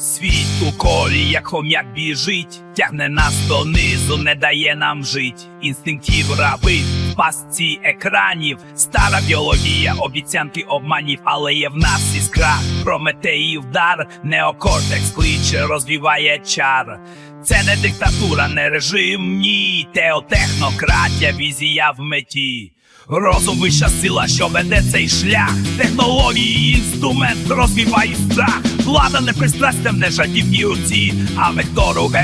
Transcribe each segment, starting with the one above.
Світ у колі, як хом'як біжить, тягне нас донизу, не дає нам жить. Інстинктів раби пастці екранів, стара біологія, обіцянки обманів, але є в нас іскра, прометеїв дар, неокортекс кличе, розвіває чар. Це не диктатура, не режим, ні, теотехнократія, візія в меті. Розум вища сила, що веде цей шлях. Технології, інструмент розвіває страх. Влада не пристрастям, не жадівні руці, а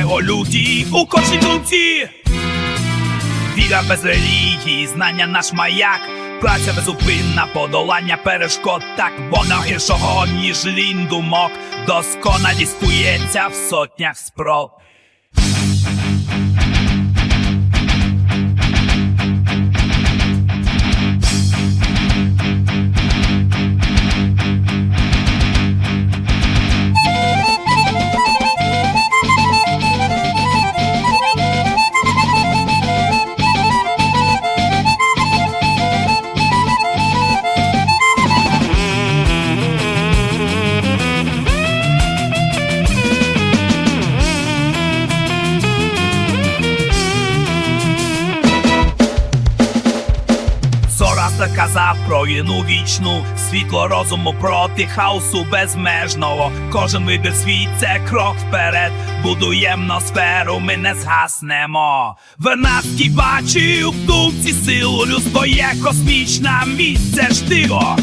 о люді у конституції. Віра без релігії, знання наш маяк. Праця безупинна, подолання перешкод так, бо на гіршого, ніж лін думок, досконалість кується в сотнях спроб. Зораста казав про війну вічну, світло розуму проти хаосу безмежного. Кожен вибір свій це крок вперед. Будуємо сферу, ми не згаснемо. Вернацький бачив в думці силу, людство є космічна місце ж диво.